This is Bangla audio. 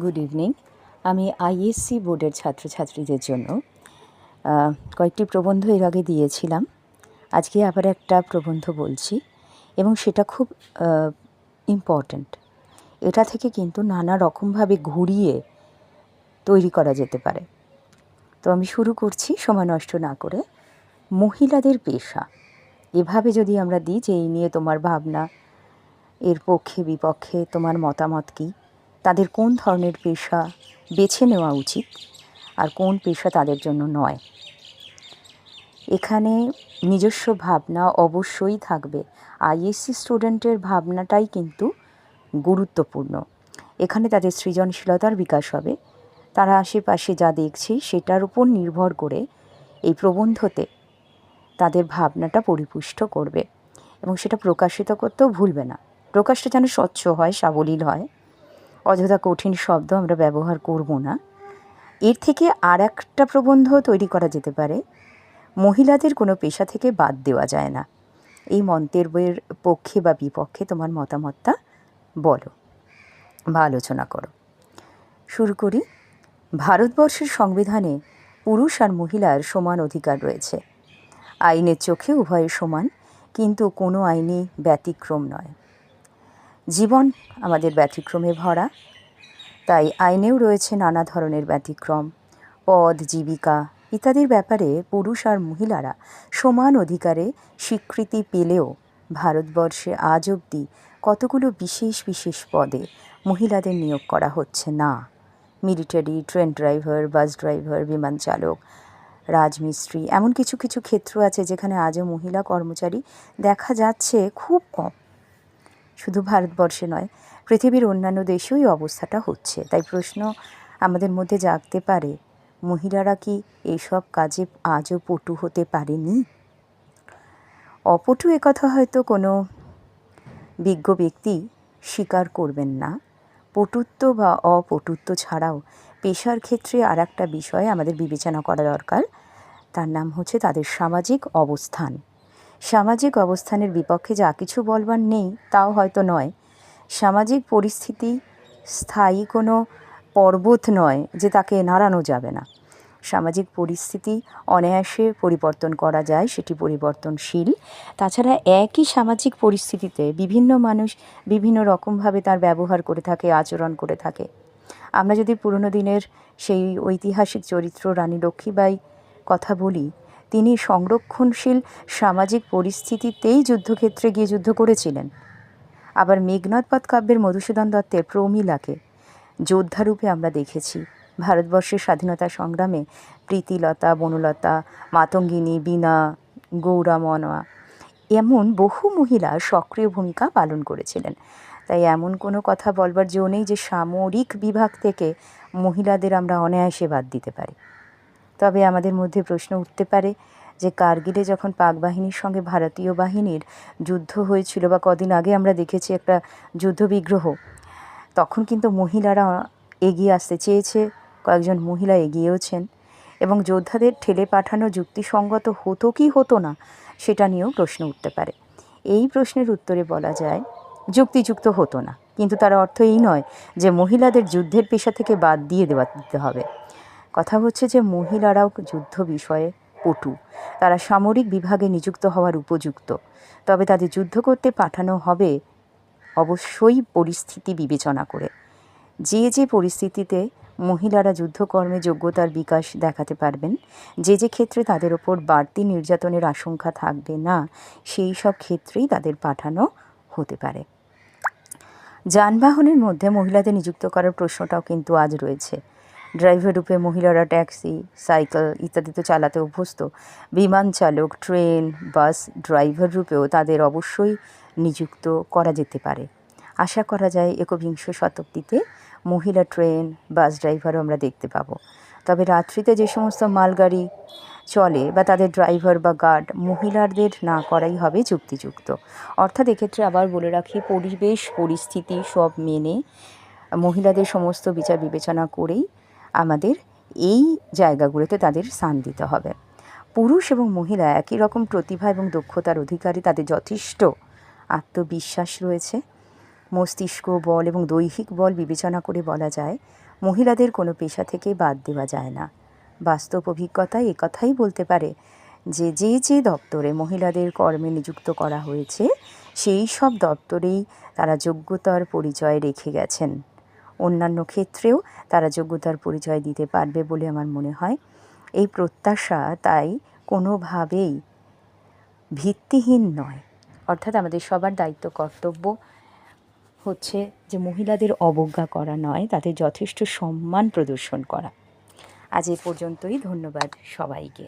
গুড ইভিনিং আমি আইএসসি বোর্ডের ছাত্রছাত্রীদের জন্য কয়েকটি প্রবন্ধ এর আগে দিয়েছিলাম। আজকে আবার একটা প্রবন্ধ বলছি এবং সেটা খুব ইম্পর্ট্যান্ট এটা থেকে কিন্তু নানা রকমভাবে ঘুরিয়ে তৈরি করা যেতে পারে। তো আমি শুরু করছি সময় নষ্ট না করে। মহিলাদের পেশা। এভাবে যদি আমরা দিই যে এই নিয়ে তোমার ভাবনা, এর পক্ষে, বিপক্ষে তোমার মতামত কী? তাদের কোন ধরনের পেশা বেছে নেওয়া উচিত আর কোন পেশা তাদের জন্য নয়। এখানে নিজস্ব ভাবনা অবশ্যই থাকবে। আইএসসি স্টুডেন্টের ভাবনাটাই কিন্তু গুরুত্বপূর্ণ। এখানে তাদের সৃজনশীলতার বিকাশ হবে। তারা আশেপাশে যা দেখছে সেটার উপর নির্ভর করে এই প্রবন্ধতে তাদের ভাবনাটা পরিপুষ্ট করবে এবং সেটা প্রকাশিত করতেও ভুলবে না। প্রকাশটা যেন স্বচ্ছ হয়, সাবলীল হয়। অযথা কঠিন শব্দ আমরা ব্যবহার করব না। এর থেকে আর একটা প্রবন্ধ তৈরি করা যেতে পারে। মহিলাদের কোনো পেশা থেকে বাদ দেওয়া যায় না। এই মন্তব্যের পক্ষে বা বিপক্ষে তোমার মতামতটা বলো। বা আলোচনা করো। শুরু করি। ভারতবর্ষের সংবিধানে পুরুষ আর মহিলার সমান অধিকার রয়েছে। আইনের চোখে উভয়ের সমান, কিন্তু কোনো আইনই ব্যতিক্রম নয়। জীবন আমাদের ব্যতিক্রমে ভরা। তাই আইনেও রয়েছে নানা ধরনের ব্যতিক্রম পদ জীবিকা ইত্যাদির ব্যাপারে পুরুষ আর মহিলারা সমান অধিকারে স্বীকৃতি পেলেও ভারতবর্ষে আজ অবধি কতগুলো বিশেষ বিশেষ পদে মহিলাদের নিয়োগ করা হচ্ছে না। Military, train driver, bus driver, বিমান চালক, রাজমিস্ত্রি, এমন কিছু কিছু ক্ষেত্র আছে যেখানে আজও মহিলা কর্মচারী দেখা যাচ্ছে খুব কম। শুধু ভারতবর্ষে নয়, পৃথিবীর অন্যান্য দেশেও এই অবস্থাটা হচ্ছে। তাই প্রশ্ন আমাদের মধ্যে জাগতে পারে, মহিলারা কি এইসব কাজে আজও পটু হতে পারেনি? অপটু একথা হয়তো কোনো বিজ্ঞ ব্যক্তি স্বীকার করবেন না। পটুত্ব বা অপটুত্ব ছাড়াও পেশার ক্ষেত্রে আর একটা বিষয় আমাদের বিবেচনা করা দরকার। তার নাম হচ্ছে তাদের সামাজিক অবস্থান। সামাজিক অবস্থানের বিপক্ষে যা কিছু বলবার নেই, তাও হয়তো নয়। সামাজিক পরিস্থিতি স্থায়ী কোনো পর্বত নয় যে তাকে নাড়ানো যাবে না। সামাজিক পরিস্থিতি অনায়াসে পরিবর্তন করা যায়, সেটি পরিবর্তনশীল। তাছাড়া একই সামাজিক পরিস্থিতিতে বিভিন্ন মানুষ বিভিন্ন রকমভাবে তার ব্যবহার করে থাকে, আচরণ করে থাকে। আমরা যদি পুরনো দিনের সেই ঐতিহাসিক চরিত্র রানী লক্ষ্মীবাই কথা বলি তিনি সংরক্ষণশীল সামাজিক পরিস্থিতিতেই যুদ্ধক্ষেত্রে গিয়ে যুদ্ধ করেছিলেন। আবার মেঘনাথপাত কাব্যের মধুসূদন দত্তের প্রমীলাকে যোদ্ধারূপে আমরা দেখেছি। ভারতবর্ষের স্বাধীনতা সংগ্রামে প্রীতিলতা, বনলতা, মাতঙ্গিনী, বীণা গৌরামনা এমন বহু মহিলা সক্রিয় ভূমিকা পালন করেছিলেন। তাই এমন কোনো কথা বলবার জো নেই যে সামরিক বিভাগ থেকে মহিলাদের আমরা অনায়াসে বাদ দিতে পারি। তবে আমাদের মধ্যে প্রশ্ন উঠতে পারে যে কার্গিলে যখন পাক বাহিনীর সঙ্গে ভারতীয় বাহিনীর যুদ্ধ হয়েছিল বা কদিন আগে আমরা দেখেছি একটা যুদ্ধ বিগ্রহ তখন কিন্তু মহিলারা এগিয়ে আসতে চেয়েছে, কয়েকজন মহিলা এগিয়েওছেন এবং যোদ্ধাদের ঠেলে পাঠানো যুক্তিসঙ্গত হতো কি হতো না সেটা নিয়েও প্রশ্ন উঠতে পারে। এই প্রশ্নের উত্তরে বলা যায়, যুক্তিযুক্ত হতো না। কিন্তু তার অর্থ এই নয় যে মহিলাদের যুদ্ধের পেশা থেকে বাদ দিয়ে দেওয়া দিতে হবে। কথা হচ্ছে যে মহিলারাও যুদ্ধ বিষয়ে পটু। তারা সামরিক বিভাগে নিযুক্ত হওয়ার উপযুক্ত। তবে তাদের যুদ্ধ করতে পাঠানো হবে অবশ্যই পরিস্থিতি বিবেচনা করে। যে যে পরিস্থিতিতে মহিলারা যুদ্ধকর্মে যোগ্যতার বিকাশ দেখাতে পারবেন, যে যে ক্ষেত্রে তাদের ওপর বাড়তি নির্যাতনের আশঙ্কা থাকবে না, সেই সব ক্ষেত্রেই তাদের পাঠানো হতে পারে। যানবাহনের মধ্যে মহিলাদের নিযুক্ত করার প্রশ্নটাও কিন্তু আজ রয়েছে। ড্রাইভার রূপে মহিলারা ট্যাক্সি, সাইকেল ইত্যাদি তো চালাতে অভ্যস্ত। বিমান চালক, ট্রেন, বাস, ড্রাইভার রূপেও তাদের অবশ্যই নিযুক্ত করা যেতে পারে। আশা করা যায় একবিংশ শতাব্দীতে মহিলা ট্রেন, বাস ড্রাইভারও আমরা দেখতে পাবো। তবে রাত্রিতে যে সমস্ত মালগাড়ি চলে বা তাদের ড্রাইভার বা গার্ড, মহিলাদের না করাই হবে যুক্তিযুক্ত অর্থাৎ এক্ষেত্রে আবার বলে রাখি, পরিবেশ, পরিস্থিতি সব মেনে মহিলাদের সমস্ত বিচার বিবেচনা করেই আমাদের এই জায়গাগুলোতে তাদের স্থান দিতে হবে। পুরুষ এবং মহিলা একই রকম প্রতিভা এবং দক্ষতার অধিকারী তাদের যথেষ্ট আত্মবিশ্বাস রয়েছে। মস্তিষ্ক, বল এবং দৈহিক বল বিবেচনা করে বলা যায়, মহিলাদের কোনো পেশা থেকে বাদ দেওয়া যায় না। বাস্তব অভিজ্ঞতায় একথাই বলতে পারে যে যে যে দপ্তরে মহিলাদের কর্মে নিযুক্ত করা হয়েছে, সেই সব দপ্তরেই তারা যোগ্যতার পরিচয় রেখে গেছেন। অন্যান্য ক্ষেত্রেও তারা যোগ্যতার পরিচয় দিতে পারবে বলে আমার মনে হয়। এই প্রত্যাশা তাই কোনোভাবেই ভিত্তিহীন নয়। অর্থাৎ আমাদের সবার দায়িত্ব, কর্তব্য হচ্ছে যে মহিলাদের অবজ্ঞা করা নয়, তাদের যথেষ্ট সম্মান প্রদর্শন করা। আজ এ পর্যন্তই। ধন্যবাদ সবাইকে।